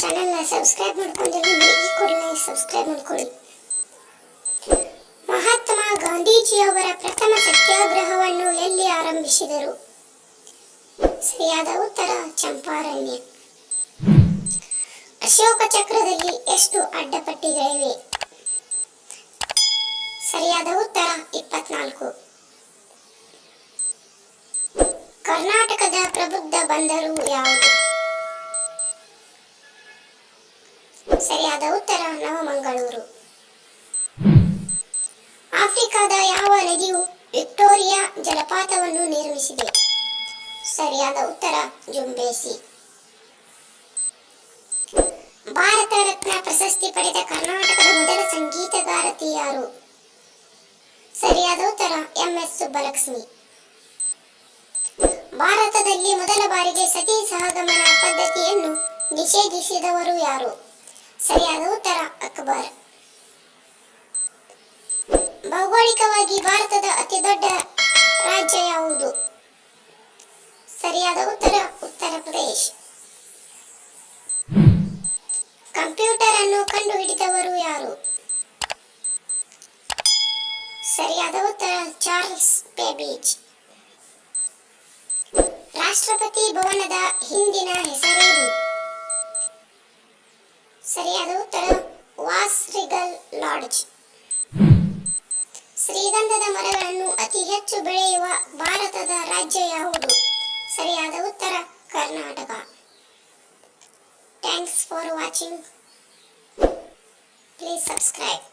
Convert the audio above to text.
ಚಾನೆಲ್ನ ಸಬ್ಸ್ಕ್ರೈಬ್ ಮಾಡ್ಕೊಂಡಿಲ್ಲ ಕೂಡಲೇ ಸಬ್ಸ್ಕ್ರೈಬ್ ಮಾಡ್ಕೊಳ್ಳಿ. ಮಹಾತ್ಮ ಗಾಂಧೀಜಿಯವರ ಪ್ರಥಮ ಸತ್ಯಾಗ್ರಹವನ್ನು ಎಲ್ಲಿ ಆರಂಭಿಸಿದರು? ಸರಿಯಾದ ಉತ್ತರ, ಚಂಪಾರಣ್ಯ. ಅಶೋಕ ಚಕ್ರದಲ್ಲಿ ಎಷ್ಟು ಅಡ್ಡಪಟ್ಟಿಗಳಿವೆ? ಸರಿಯಾದ ಉತ್ತರ, ಇಪ್ಪತ್ನಾಲ್ಕು. ಕರ್ನಾಟಕದ ಪ್ರಬುದ್ಧ ಬಂದರು ಯಾವುದು? ಸರಿಯಾದ ಉತ್ತರ ನವಮಂಗಳೂರು ಆಫ್ರಿಕಾದ ಯಾವ ನದಿಯು ವಿಕ್ಟೋರಿಯಾ ಜಲಪಾತವನ್ನು ನಿರ್ಮಿಸಿದೆ? ಸರಿಯಾದ ಉತ್ತರ ಜುಂಬೇಸಿ. ಭಾರತ ರತ್ನ ಪ್ರಶಸ್ತಿ ಪಡೆದ ಕರ್ನಾಟಕದ ಮೊದಲ ಸಂಗೀತಗಾರತಿ ಯಾರು? ಸರಿಯಾದ ಉತ್ತರ ಎಂ ಎಸ್ ಸುಬ್ಬಲಕ್ಷ್ಮಿ. ಭಾರತದಲ್ಲಿ ಮೊದಲ ಬಾರಿಗೆ ಸತಿ ಸಹಗಮನ ಪದ್ಧತಿಯನ್ನು ನಿಷೇಧಿಸಿದವರು ಯಾರು? ಸರಿಯಾದ ಉತ್ತರ, ಅಕ್ಬರ್. ಭೌಗೋಳಿಕವಾಗಿ ಭಾರತದ ಅತಿ ದೊಡ್ಡ ರಾಜ್ಯ ಯಾವುದು? ಸರಿಯಾದ ಉತ್ತರ ಉತ್ತರ ಪ್ರದೇಶ. ಕಂಪ್ಯೂಟರ್ ಅನ್ನು ಕಂಡುಹಿಡಿದವರು ಯಾರು? ಸರಿಯಾದ ಉತ್ತರ, ಚಾರ್ಲ್ಸ್ ಬೇಬೇಜ್. ರಾಷ್ಟ್ರಪತಿ ಭವನದ ಹಿಂದಿನ ಹೆಸರೇನು ಸರಿಯಾದ ಉತ್ತರ ವಾಸ್ ರಿಗಲ್ ಲಾಡ್ಜ್. ಶ್ರೀಗಂಧದ ಮರಗಳನ್ನು ಅತಿ ಹೆಚ್ಚು ಬೆಳೆಯುವ ಭಾರತದ ರಾಜ್ಯ ಯಾವುದು? ಸರಿಯಾದ ಉತ್ತರ, Karnataka. Thanks for watching. Please subscribe.